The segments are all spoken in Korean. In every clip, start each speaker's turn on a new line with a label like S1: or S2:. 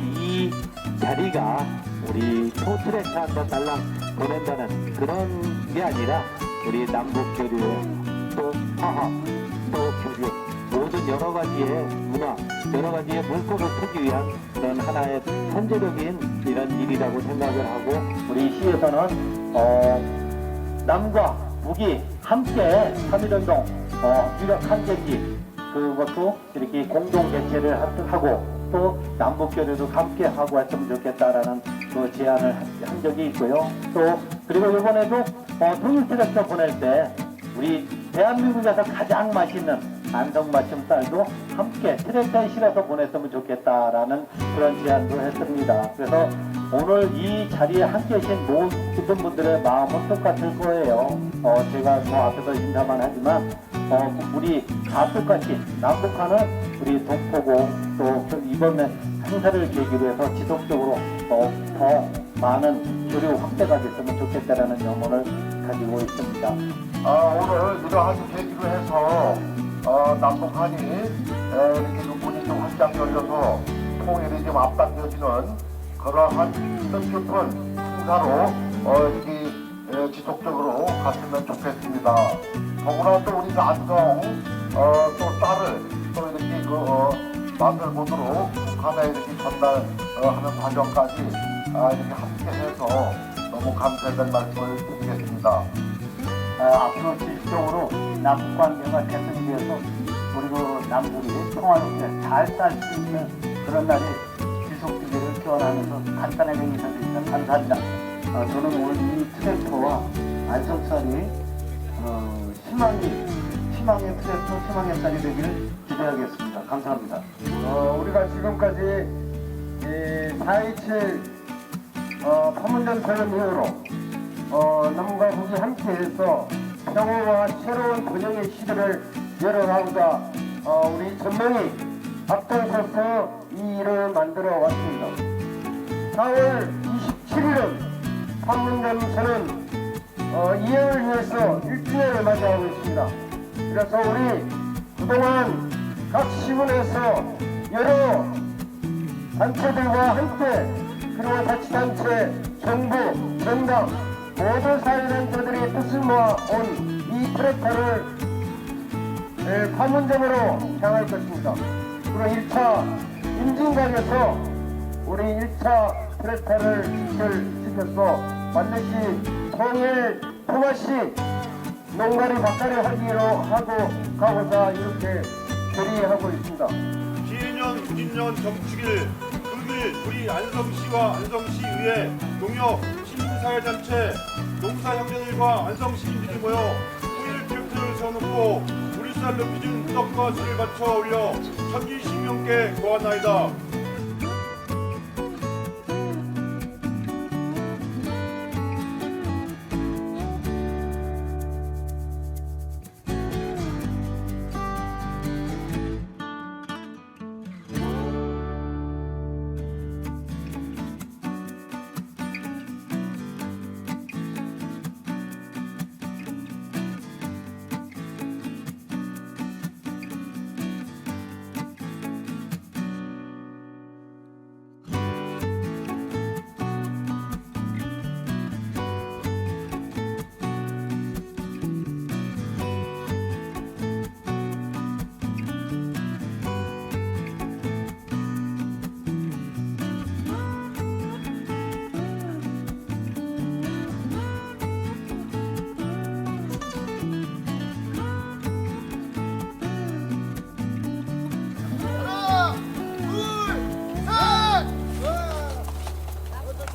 S1: 이 자리가 우리 포트레트 한번 달랑 보낸다는 그런 게 아니라 우리 남북 교류의 또 화합, 또 교류 모든 여러 가지의 문화, 여러 가지의 물꼬를 트기 위한 그런 하나의 선제적인 이런 일이라고 생각을 하고 우리 시에서는 어, 남과 북이 함께 3.1운동 어, 유력 한계기 그것도 이렇게 공동 개최를 하- 또 남북 교류도 함께 하고 했으면 좋겠다라는 그 제안을 한- 한 적이 있고요. 또 그리고 이번에도 어, 통일 트랙터 보낼 때 우리 대한민국에서 가장 맛있는 안성맞춤 쌀도 함께 트랙터에 실어서 보냈으면 좋겠다라는 그런 제안도 했습니다. 그래서 오늘 이 자리에 함께 계신 모든 분들의 마음은 똑같을 거예요. 어, 제가 뭐 앞에서 인사만 하지만 어, 우리 다 똑같이 남북한은 우리 동포고 또 이번에 행사를 계기로 해서 지속적으로 더, 더 많은 교류 확대가 됐으면 좋겠다라는 염원을 가지고 있습니다.
S2: 아, 오늘 이러한 계기로 해서 어, 남북한이 에, 이렇게 좀 문이 좀 열려서 통일이 좀 앞당겨지는 그러한 뜻깊은 행사로 어, 이렇게 에, 지속적으로 갔으면 좋겠습니다. 더구나 또 우리 안성 어, 또 딸을 또 이렇게 그 어, 만들보도록 북한에 이렇게 전달하는 과정까지 아, 이렇게 함께해서 너무 감사의 말씀을 드리겠습니다.
S1: 어, 앞으로 지속적으로 남북 관계가 개선이 되어서 그리고 남북이 평화롭게 잘 살 수 있는 그런 날이 지속되기를 기원하면서 간단하게 인사드립니다. 감사합니다. 어, 저는 오늘 이 트랙터와 안성살이 어, 희망이 희망의 트랙터, 희망의 쌀이 되기를 기대하겠습니다. 감사합니다.
S3: 어, 우리가 지금까지 이4.27 어, 판문점 선언 이후로 어, 남과 북이 함께해서 평화와 새로운 번영의 시대를 열어가고자 어, 우리 전명이 앞장서서 이 일을 만들어 왔습니다. 4월 27일은 선언 어, 이행을 위해서 1주년을 맞이하고 있습니다. 그래서 우리 그동안 각 시군에서 여러 단체들과 함께 그리고 자치단체, 정부, 정당 모든 사회단체들이 뜻을 모아 온 이 트랙터를 에, 판문점으로 향할 것입니다. 그리고 1차 임진강에서 우리 1차 트랙터를 시켜서 반드시 통일 토마시 농가리 박가리 하기로 하고 가고자 이렇게 결의하고 있습니다.
S4: 기해년, 구진년 정축일 금일 우리 안성시와 안성시의회 동역 시민사회단체 농사형제들과 안성시민들이 모여 통일 트랙터를 세워놓고 우리 쌀로 빚은 떡과 술을 바쳐 올려 천지 신명께 고하나이다.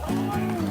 S4: Oh,